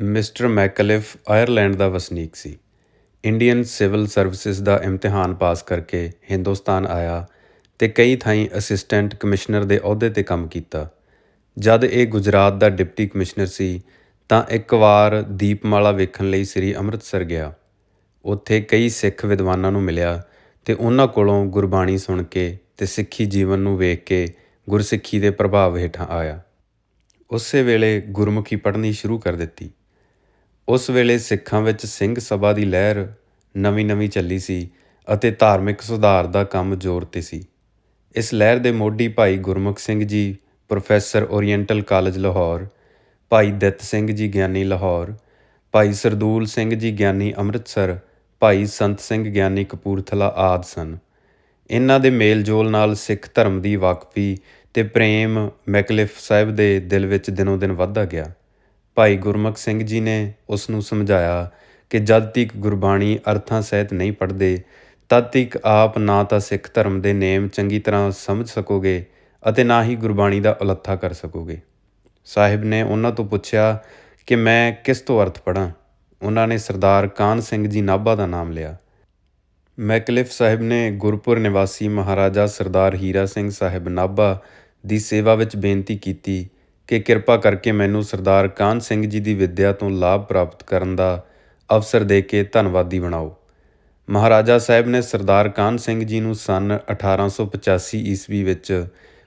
Mister ਮੈਕਲਿਫ Ireland ਦਾ ਵਸਨੀਕ ਸੀ। ਇੰਡੀਅਨ ਸਿਵਲ ਸਰਵਿਸਿਜ਼ ਦਾ ਇਮਤਿਹਾਨ ਪਾਸ ਕਰਕੇ ਹਿੰਦੁਸਤਾਨ ਆਇਆ ਤੇ ਕਈ ਥਾਈਂ ਅਸਿਸਟੈਂਟ ਕਮਿਸ਼ਨਰ ਦੇ ਅਹੁਦੇ ਤੇ ਕੰਮ ਕੀਤਾ। ਜਦ ਇਹ ਗੁਜਰਾਤ ਦਾ ਡਿਪਟੀ ਕਮਿਸ਼ਨਰ ਸੀ, ਤਾਂ ਇੱਕ ਵਾਰ ਦੀਪਮਾਲਾ ਵੇਖਣ ਲਈ ਸ੍ਰੀ ਅੰਮ੍ਰਿਤਸਰ ਗਿਆ। ਉੱਥੇ ਕਈ ਸਿੱਖ ਵਿਦਵਾਨਾਂ ਨੂੰ ਮਿਲਿਆ ਤੇ ਉਹਨਾਂ ਕੋਲੋਂ ਗੁਰਬਾਣੀ ਸੁਣ ਕੇ ਤੇ ਸਿੱਖੀ ਜੀਵਨ ਨੂੰ ਵੇਖ ਕੇ ਗੁਰਸਿੱਖੀ ਦੇ ਪ੍ਰਭਾਵ ਹੇਠਾਂ ਆਇਆ। ਉਸੇ ਵੇਲੇ ਗੁਰਮੁਖੀ ਪੜ੍ਹਨੀ ਸ਼ੁਰੂ ਕਰ ਦਿੱਤੀ। ਉਸ ਵੇਲੇ ਸਿੱਖਾਂ ਵਿੱਚ ਸਿੰਘ ਸਭਾ ਦੀ ਲਹਿਰ ਨਵੀਂ-ਨਵੀਂ ਚੱਲੀ ਸੀ ਅਤੇ ਧਾਰਮਿਕ ਸੁਧਾਰ ਦਾ ਕੰਮ ਜ਼ੋਰ ਤੇ ਸੀ। ਇਸ ਲਹਿਰ ਦੇ ਮੋਢੀ ਭਾਈ Gurmukh Singh ji, professor oriental college Lahore, ਭਾਈ ਦਿੱਤ ਸਿੰਘ ਜੀ ਗਿਆਨੀ ਲਾਹੌਰ, ਭਾਈ ਸਰਦੂਲ ਸਿੰਘ ਜੀ ਗਿਆਨੀ ਅੰਮ੍ਰਿਤਸਰ, ਭਾਈ ਸੰਤ ਸਿੰਘ ਗਿਆਨੀ ਕਪੂਰਥਲਾ ਆਦ ਸਨ। ਇਹਨਾਂ ਦੇ ਮੇਲ-ਜੋਲ ਨਾਲ ਸਿੱਖ ਧਰਮ ਦੀ ਵਾਕਫੀ ਤੇ ਪ੍ਰੇਮ ਮੈਕਲਿਫ ਸਾਹਿਬ ਦੇ ਦਿਲ ਵਿੱਚ ਦਿਨੋਂ ਦਿਨ ਵੱਧਦਾ ਗਿਆ। ਭਾਈ ਗੁਰਮੁਖ ਸਿੰਘ ਜੀ ਨੇ ਉਸ ਨੂੰ ਸਮਝਾਇਆ ਕਿ ਜਦ ਤੱਕ ਗੁਰਬਾਣੀ ਅਰਥਾਂ ਸਹਿਤ ਨਹੀਂ ਪੜ੍ਹਦੇ, ਤਦ ਤੱਕ ਆਪ ਨਾ ਤਾਂ ਸਿੱਖ ਧਰਮ ਦੇ ਨੇਮ ਚੰਗੀ ਤਰ੍ਹਾਂ ਸਮਝ ਸਕੋਗੇ ਅਤੇ ਨਾ ਹੀ ਗੁਰਬਾਣੀ ਦਾ ਉਲੱਥਾ ਕਰ ਸਕੋਗੇ। ਸਾਹਿਬ ਨੇ ਉਹਨਾਂ ਤੋਂ ਪੁੱਛਿਆ ਕਿ ਮੈਂ ਕਿਸ ਤੋਂ ਅਰਥ ਪੜਾਂ ਉਹਨਾਂ ਨੇ ਸਰਦਾਰ ਕਾਨ ਸਿੰਘ ਜੀ ਨਾਭਾ ਦਾ ਨਾਮ ਲਿਆ। ਮੈਕਲਿਫ ਸਾਹਿਬ ਨੇ ਗੁਰਪੁਰ ਨਿਵਾਸੀ ਮਹਾਰਾਜਾ ਸਰਦਾਰ ਹੀਰਾ ਸਿੰਘ ਸਾਹਿਬ ਨਾਭਾ ਦੀ ਸੇਵਾ ਵਿੱਚ ਬੇਨਤੀ ਕੀਤੀ ਕਿ ਕਿਰਪਾ ਕਰਕੇ ਮੈਨੂੰ ਸਰਦਾਰ ਕਾਨ ਸਿੰਘ ਜੀ ਦੀ ਵਿੱਦਿਆ ਤੋਂ ਲਾਭ ਪ੍ਰਾਪਤ ਕਰਨ ਦਾ ਅਵਸਰ ਦੇ ਕੇ ਧੰਨਵਾਦੀ ਬਣਾਓ। ਮਹਾਰਾਜਾ ਸਾਹਿਬ ਨੇ ਸਰਦਾਰ ਕਾਨ ਸਿੰਘ ਜੀ ਨੂੰ ਸਨ 1885 ਈਸਵੀ ਵਿੱਚ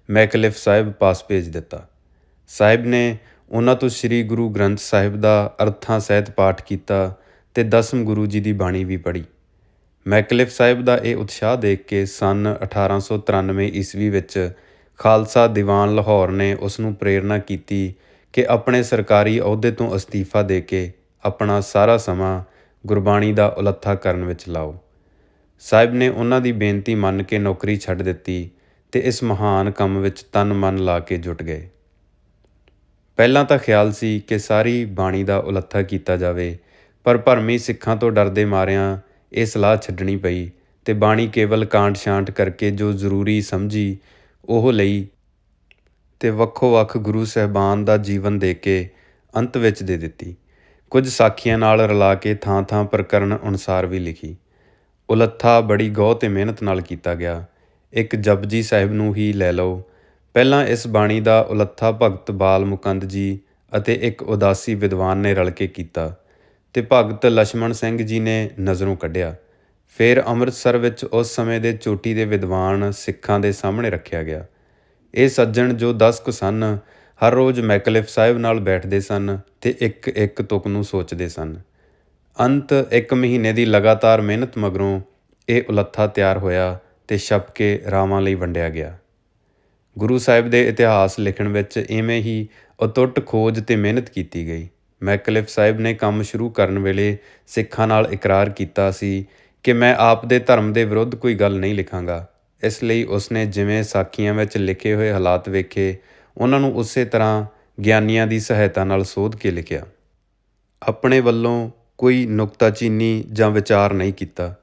ਮੈਕਲਿਫ ਸਾਹਿਬ ਪਾਸ ਭੇਜ ਦਿੱਤਾ। ਸਾਹਿਬ ਨੇ ਉਹਨਾਂ ਤੋਂ ਸ੍ਰੀ ਗੁਰੂ ਗ੍ਰੰਥ ਸਾਹਿਬ ਦਾ ਅਰਥਾਂ ਸਹਿਤ ਪਾਠ ਕੀਤਾ ਤੇ ਦਸਮ ਗੁਰੂ ਜੀ ਦੀ ਬਾਣੀ ਵੀ ਪੜ੍ਹੀ। ਮੈਕਲਿਫ ਸਾਹਿਬ ਦਾ ਇਹ ਉਤਸ਼ਾਹ ਦੇਖ ਕੇ ਸਨ 1893 ਈਸਵੀ ਵਿੱਚ ਖਾਲਸਾ ਦੀਵਾਨ ਲਾਹੌਰ ਨੇ ਉਸ ਨੂੰ ਪ੍ਰੇਰਣਾ ਕੀਤੀ ਕਿ ਆਪਣੇ ਸਰਕਾਰੀ ਅਹੁਦੇ ਤੋਂ ਅਸਤੀਫਾ ਦੇ ਕੇ ਆਪਣਾ ਸਾਰਾ ਸਮਾਂ ਗੁਰਬਾਣੀ ਦਾ ਉਲੱਥਾ ਕਰਨ ਵਿੱਚ ਲਾਓ। ਸਾਹਿਬ ਨੇ ਉਹਨਾਂ ਦੀ ਬੇਨਤੀ ਮੰਨ ਕੇ ਨੌਕਰੀ ਛੱਡ ਦਿੱਤੀ ਤੇ ਇਸ ਮਹਾਨ ਕੰਮ ਵਿੱਚ ਤਨ ਮਨ ਲਾ ਕੇ ਜੁਟ ਗਏ। ਪਹਿਲਾਂ ਤਾਂ ਖਿਆਲ ਸੀ ਕਿ ਸਾਰੀ ਬਾਣੀ ਦਾ ਉਲੱਥਾ ਕੀਤਾ ਜਾਵੇ, ਪਰ ਭਰਮੀ ਸਿੱਖਾਂ ਤੋਂ ਡਰਦੇ ਮਾਰਿਆਂ ਇਹ ਸਲਾਹ ਛੱਡਣੀ ਪਈ ਤੇ ਬਾਣੀ ਕੇਵਲ ਕਾਂਟ ਛਾਂਟ ਕਰਕੇ ਜੋ ਜ਼ਰੂਰੀ ਸਮਝੀ ਉਹ ਲਈ ਤੇ ਵੱਖੋ ਵੱਖ ਗੁਰੂ ਸਹਿਬਾਨ ਦਾ ਜੀਵਨ ਦੇ ਕੇ ਅੰਤ ਵਿੱਚ ਦੇ ਦਿੱਤੀ। ਕੁਝ ਸਾਖੀਆਂ ਨਾਲ ਰਲਾ ਕੇ ਥਾਂ-ਥਾਂ ਪ੍ਰਕਰਨ ਅਨੁਸਾਰ ਵੀ ਲਿਖੀ। ਉਲੱਥਾ ਬੜੀ ਗੌਹ ਤੇ ਮਿਹਨਤ ਨਾਲ ਕੀਤਾ ਗਿਆ। ਇੱਕ ਜਪਜੀ ਸਾਹਿਬ ਨੂੰ ਹੀ ਲੈ ਲਓ। ਪਹਿਲਾਂ ਇਸ ਬਾਣੀ ਦਾ ਉਲੱਥਾ ਭਗਤ ਬਾਲ ਮੁਕੰਦ ਜੀ ਅਤੇ ਇੱਕ ਉਦਾਸੀ ਵਿਦਵਾਨ ਨੇ ਰਲ ਕੇ ਕੀਤਾ ਤੇ ਭਗਤ ਲక్ష్మణ ਸਿੰਘ ਜੀ ਨੇ ਨਜ਼ਰੋਂ ਕੱਢਿਆ। ਫਿਰ ਅੰਮ੍ਰਿਤਸਰ ਵਿੱਚ ਉਸ ਸਮੇਂ ਦੇ ਚੋਟੀ ਦੇ ਵਿਦਵਾਨ ਸਿੱਖਾਂ ਦੇ ਸਾਹਮਣੇ ਰੱਖਿਆ ਗਿਆ। ਇਹ ਸੱਜਣ ਜੋ 10 ਕੁ ਸਨ, ਹਰ ਰੋਜ਼ ਮੈਕਲਿਫ ਸਾਹਿਬ ਨਾਲ ਬੈਠਦੇ ਸਨ ਤੇ ਇੱਕ ਇੱਕ ਤੁਕ ਨੂੰ ਸੋਚਦੇ ਸਨ। ਅੰਤ ਇੱਕ ਮਹੀਨੇ ਦੀ ਲਗਾਤਾਰ ਮਿਹਨਤ ਮਗਰੋਂ ਇਹ ਉਲੱਥਾ ਤਿਆਰ ਹੋਇਆ ਤੇ ਛਪ ਕੇ ਰਾਵਾਂ ਲਈ ਵੰਡਿਆ ਗਿਆ। ਗੁਰੂ ਸਾਹਿਬ ਦੇ ਇਤਿਹਾਸ ਲਿਖਣ ਵਿੱਚ ਇਵੇਂ ਹੀ ਅਟੁੱਟ ਖੋਜ ਤੇ ਮਿਹਨਤ ਕੀਤੀ ਗਈ। ਮੈਕਲਿਫ ਸਾਹਿਬ ਨੇ ਕੰਮ ਸ਼ੁਰੂ ਕਰਨ ਵੇਲੇ ਸਿੱਖਾਂ ਨਾਲ ਇਕਰਾਰ ਕੀਤਾ ਸੀ ਕਿ ਮੈਂ ਆਪ ਦੇ ਧਰਮ ਦੇ ਵਿਰੁੱਧ ਕੋਈ ਗੱਲ ਨਹੀਂ ਲਿਖਾਂਗਾ। ਇਸ ਲਈ ਉਸਨੇ ਜਿਵੇਂ ਸਾਖੀਆਂ ਵਿੱਚ ਲਿਖੇ ਹੋਏ ਹਾਲਾਤ ਵੇਖੇ, ਉਹਨਾਂ ਨੂੰ ਉਸੇ ਤਰ੍ਹਾਂ ਗਿਆਨੀਆਂ ਦੀ ਸਹਾਇਤਾ ਨਾਲ ਸੋਧ ਕੇ ਲਿਖਿਆ। ਆਪਣੇ ਵੱਲੋਂ ਕੋਈ ਨੁਕਤਾਚੀਨੀ ਜਾਂ ਵਿਚਾਰ ਨਹੀਂ ਕੀਤਾ।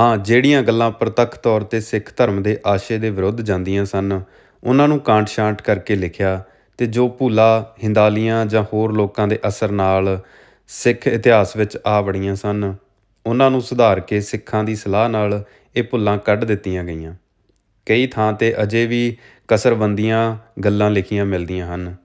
ਹਾਂ, ਜਿਹੜੀਆਂ ਗੱਲਾਂ ਪ੍ਰਤੱਖ ਤੌਰ ਤੇ ਸਿੱਖ ਧਰਮ ਦੇ ਆਸ਼ੇ ਦੇ ਵਿਰੁੱਧ ਜਾਂਦੀਆਂ ਸਨ, ਉਹਨਾਂ ਨੂੰ ਕਾਂਟ-ਛਾਂਟ ਕਰਕੇ ਲਿਖਿਆ ਤੇ ਜੋ ਭੁੱਲਾ, ਹਿੰਦਾਲੀਆਂ ਜਾਂ ਹੋਰ ਲੋਕਾਂ ਦੇ ਅਸਰ ਨਾਲ ਸਿੱਖ ਇਤਿਹਾਸ ਵਿੱਚ ਆ ਵੜੀਆਂ ਸਨ। ਉਹਨਾਂ ਨੂੰ ਸੁਧਾਰ ਕੇ ਸਿੱਖਾਂ ਦੀ ਸਲਾਹ ਨਾਲ ਇਹ ਭੁੱਲਾਂ ਕੱਢ ਦਿੱਤੀਆਂ ਗਈਆਂ। ਕਈ ਥਾਂ ਤੇ ਅਜੇ ਵੀ ਕਸਰਬੰਦੀਆਂ ਗੱਲਾਂ ਲਿਖੀਆਂ ਮਿਲਦੀਆਂ ਹਨ।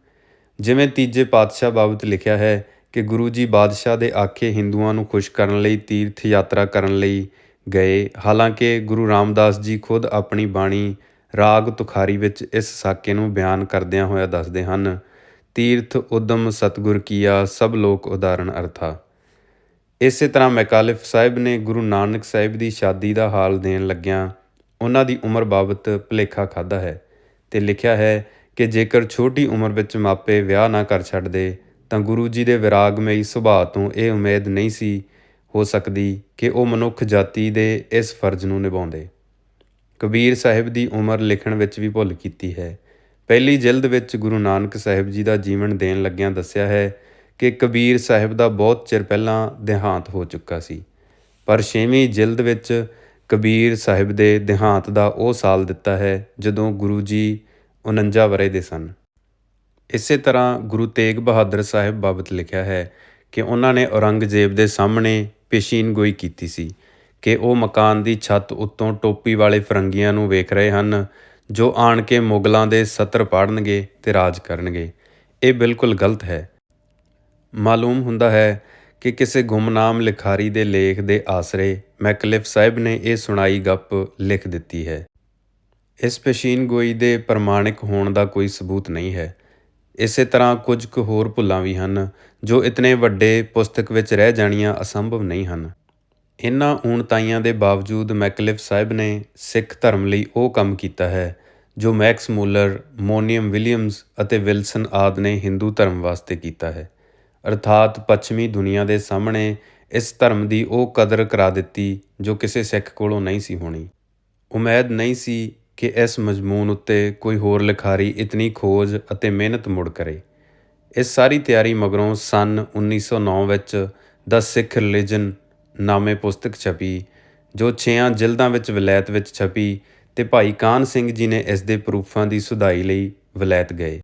ਜਿਵੇਂ ਤੀਜੇ ਪਾਤਸ਼ਾਹ ਬਾਬਤ ਲਿਖਿਆ ਹੈ ਕਿ ਗੁਰੂ ਜੀ ਬਾਦਸ਼ਾਹ ਦੇ ਆਖੇ ਹਿੰਦੂਆਂ ਨੂੰ ਖੁਸ਼ ਕਰਨ ਲਈ ਤੀਰਥ ਯਾਤਰਾ ਕਰਨ ਲਈ ਗਏ। ਹਾਲਾਂਕਿ ਗੁਰੂ ਰਾਮਦਾਸ ਜੀ ਖੁਦ ਆਪਣੀ ਬਾਣੀ ਰਾਗ ਤੁਖਾਰੀ ਵਿੱਚ ਇਸ ਸਾਕੇ ਨੂੰ ਬਿਆਨ ਕਰਦਿਆਂ ਹੋਇਆ ਦੱਸਦੇ ਹਨ, ਤੀਰਥ ਉਦਮ ਸਤਗੁਰ ਕੀਆ, ਸਭ ਲੋਕ ਉਦਾਹਰਣ ਅਰਥਾ। ਇਸੇ ਤਰ੍ਹਾਂ ਮੈਕਾਲਿਫ ਸਾਹਿਬ ਨੇ ਗੁਰੂ ਨਾਨਕ ਸਾਹਿਬ ਦੀ ਸ਼ਾਦੀ ਦਾ ਹਾਲ ਦੇਣ ਲੱਗਿਆਂ ਉਹਨਾਂ ਦੀ ਉਮਰ ਬਾਬਤ ਭਲੇਖਾ ਖਾਦਾ ਹੈ ਤੇ ਲਿਖਿਆ ਹੈ ਕਿ ਜੇਕਰ ਛੋਟੀ ਉਮਰ ਵਿੱਚ ਮਾਪੇ ਵਿਆਹ ਨਾ ਕਰ ਛੱਡਦੇ, ਤਾਂ ਗੁਰੂ ਜੀ ਦੇ ਵਿਰਾਗਮਈ ਸੁਭਾਅ ਤੋਂ ਇਹ ਉਮੀਦ ਨਹੀਂ ਸੀ ਹੋ ਸਕਦੀ ਕਿ ਉਹ ਮਨੁੱਖ ਜਾਤੀ ਦੇ ਇਸ ਫਰਜ਼ ਨੂੰ ਨਿਭਾਉਂਦੇ। ਕਬੀਰ ਸਾਹਿਬ ਦੀ ਉਮਰ ਲਿਖਣ ਵਿੱਚ ਵੀ ਭੁੱਲ ਕੀਤੀ ਹੈ। ਪਹਿਲੀ ਜਿਲਦ ਵਿੱਚ ਗੁਰੂ ਨਾਨਕ ਸਾਹਿਬ ਜੀ ਦਾ ਜੀਵਨ ਦੇਣ ਲੱਗਿਆਂ ਦੱਸਿਆ ਹੈ ਕਿ ਕਬੀਰ ਸਾਹਿਬ ਦਾ ਬਹੁਤ ਚਿਰ ਪਹਿਲਾਂ ਦੇਹਾਂਤ ਹੋ ਚੁੱਕਾ ਸੀ। ਪਰ ਛੇਵੀਂ ਜਿਲਦ ਵਿੱਚ ਕਬੀਰ ਸਾਹਿਬ ਦੇ ਦੇਹਾਂਤ ਦਾ ਉਹ ਸਾਲ ਦਿੱਤਾ ਹੈ ਜਦੋਂ ਗੁਰੂ ਜੀ 49 ਵਰੇ ਦੇ ਸਨ। ਇਸੇ ਤਰ੍ਹਾਂ ਗੁਰੂ ਤੇਗ ਬਹਾਦਰ ਸਾਹਿਬ ਬਾਬਤ ਲਿਖਿਆ ਹੈ ਕਿ ਉਹਨਾਂ ਨੇ ਔਰੰਗਜ਼ੇਬ ਦੇ ਸਾਹਮਣੇ ਪੇਸ਼ੀਨਗੋਈ ਕੀਤੀ ਸੀ ਕਿ ਉਹ ਮਕਾਨ ਦੀ ਛੱਤ ਉੱਤੋਂ ਟੋਪੀ ਵਾਲੇ ਫਰੰਗੀਆਂ ਨੂੰ ਵੇਖ ਰਹੇ ਹਨ, ਜੋ ਆਣ ਕੇ ਮੁਗਲਾਂ ਦੇ ਸਤਰ ਪਾੜਨਗੇ ਤੇ ਰਾਜ ਕਰਨਗੇ। ਇਹ ਬਿਲਕੁਲ ਗਲਤ ਹੈ। ਮਾਲੂਮ ਹੁੰਦਾ ਹੈ ਕਿ ਕਿਸੇ ਗੁੰਮਨਾਮ ਲਿਖਾਰੀ ਦੇ ਲੇਖ ਦੇ ਆਸਰੇ ਮੈਕਲਿਫ ਸਾਹਿਬ ਨੇ ਇਹ ਸੁਣਾਈ ਗੱਪ ਲਿਖ ਦਿੱਤੀ ਹੈ। ਇਸ ਪੇਸ਼ੀਨਗੋਈ ਦੇ ਪ੍ਰਮਾਣਿਕ ਹੋਣ ਦਾ ਕੋਈ ਸਬੂਤ ਨਹੀਂ ਹੈ। ਇਸੇ ਤਰ੍ਹਾਂ ਕੁਝ ਕੁ ਹੋਰ ਭੁੱਲਾਂ ਵੀ ਹਨ ਜੋ ਇਤਨੇ ਵੱਡੇ ਪੁਸਤਕ ਵਿੱਚ ਰਹਿ ਜਾਣੀਆਂ ਅਸੰਭਵ ਨਹੀਂ ਹਨ। ਇਨ੍ਹਾਂ ਊਣਤਾਈਆਂ ਦੇ ਬਾਵਜੂਦ ਮੈਕਲਿਫ ਸਾਹਿਬ ਨੇ ਸਿੱਖ ਧਰਮ ਲਈ ਉਹ ਕੰਮ ਕੀਤਾ ਹੈ ਜੋ ਮੈਕਸ ਮੂਲਰ, ਮੋਨੀਅਮ ਵਿਲੀਅਮਸ ਅਤੇ ਵਿਲਸਨ ਆਦ ਨੇ ਹਿੰਦੂ ਧਰਮ ਵਾਸਤੇ ਕੀਤਾ ਹੈ। ਅਰਥਾਤ ਪੱਛਮੀ ਦੁਨੀਆ ਦੇ ਸਾਹਮਣੇ ਇਸ ਧਰਮ ਦੀ ਉਹ ਕਦਰ ਕਰਾ ਦਿੱਤੀ ਜੋ ਕਿਸੇ ਸਿੱਖ ਕੋਲੋਂ ਨਹੀਂ ਸੀ ਹੋਣੀ। ਉਮੀਦ ਨਹੀਂ ਸੀ ਕਿ ਇਸ ਮਜ਼ਮੂਨ ਉੱਤੇ ਕੋਈ ਹੋਰ ਲਿਖਾਰੀ ਇਤਨੀ ਖੋਜ ਅਤੇ ਮਿਹਨਤ ਮੁੜ ਕਰੇ। ਇਸ ਸਾਰੀ ਤਿਆਰੀ ਮਗਰੋਂ ਸਨ 1909 ਵਿੱਚ ਦ ਸਿੱਖ ਰਿਲੀਜਨ ਨਾਮੇ ਪੁਸਤਕ ਛਪੀ, ਜੋ ਛੇਆਂ ਜਿਲਦਾਂ ਵਿੱਚ ਵਿਲਾਇਤ ਵਿੱਚ ਛਪੀ ਤੇ ਭਾਈ ਕਾਨ ਸਿੰਘ ਜੀ ਨੇ ਇਸ ਦੇ ਪ੍ਰੂਫਾਂ ਦੀ ਸੁਧਾਈ ਲਈ ਵਿਲਾਇਤ ਗਏ।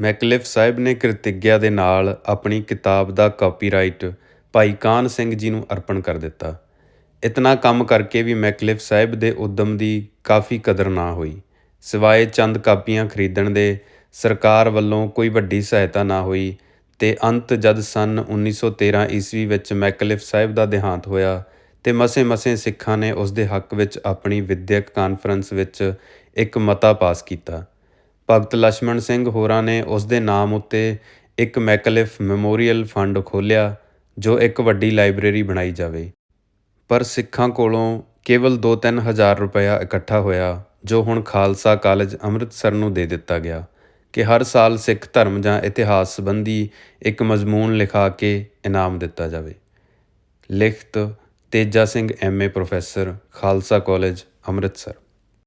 ਮੈਕਲਿਫ ਸਾਹਿਬ ਨੇ ਕ੍ਰਿਤਿਗਿਆ ਦੇ ਨਾਲ ਆਪਣੀ ਕਿਤਾਬ ਦਾ ਕਾਪੀਰਾਈਟ ਭਾਈ ਕਾਨ ਸਿੰਘ ਜੀ ਨੂੰ ਅਰਪਣ ਕਰ ਦਿੱਤਾ। ਇਤਨਾ ਕੰਮ ਕਰਕੇ ਵੀ ਮੈਕਲਿਫ ਸਾਹਿਬ ਦੇ ਉਦਮ ਦੀ ਕਾਫੀ ਕਦਰ ਨਾ ਹੋਈ। ਸਿਵਾਏ ਚੰਦ ਕਾਪੀਆਂ ਖਰੀਦਣ ਦੇ ਸਰਕਾਰ ਵੱਲੋਂ ਕੋਈ ਵੱਡੀ ਸਹਾਇਤਾ ਨਾ ਹੋਈ ਤੇ ਅੰਤ ਜਦ ਸਨ 1913 ਈਸਵੀ ਵਿੱਚ ਮੈਕਲਿਫ ਸਾਹਿਬ ਦਾ ਦੇਹਾਂਤ ਹੋਇਆ ਤੇ ਮਸੇ-ਮਸੇ ਸਿੱਖਾਂ ਨੇ ਉਸ ਦੇ ਹੱਕ ਵਿੱਚ ਆਪਣੀ ਵਿਦਿਅਕ ਕਾਨਫਰੰਸ ਵਿੱਚ ਇੱਕ ਮਤਾ ਪਾਸ ਕੀਤਾ। ਭਗਤ ਲਛਮਣ ਸਿੰਘ ਹੋਰਾਂ ਨੇ ਉਸ ਦੇ ਨਾਮ ਉੱਤੇ ਇੱਕ ਮੈਕਲਿਫ ਮੈਮੋਰੀਅਲ ਫੰਡ ਖੋਲ੍ਹਿਆ, ਜੋ ਇੱਕ ਵੱਡੀ ਲਾਇਬ੍ਰੇਰੀ ਬਣਾਈ ਜਾਵੇ। ਪਰ ਸਿੱਖਾਂ ਕੋਲੋਂ ਕੇਵਲ 2-3000 ਰੁਪਇਆ ਇਕੱਠਾ ਹੋਇਆ, ਜੋ ਹੁਣ ਖਾਲਸਾ ਕਾਲਜ ਅੰਮ੍ਰਿਤਸਰ ਨੂੰ ਦੇ ਦਿੱਤਾ ਗਿਆ, ਕਿ ਹਰ ਸਾਲ ਸਿੱਖ ਧਰਮ ਜਾਂ ਇਤਿਹਾਸ ਸੰਬੰਧੀ ਇੱਕ ਮਜ਼ਮੂਨ ਲਿਖਾ ਕੇ ਇਨਾਮ ਦਿੱਤਾ ਜਾਵੇ। ਲਿਖਤ Teja Singh MA professor, Khalsa college Amritsar.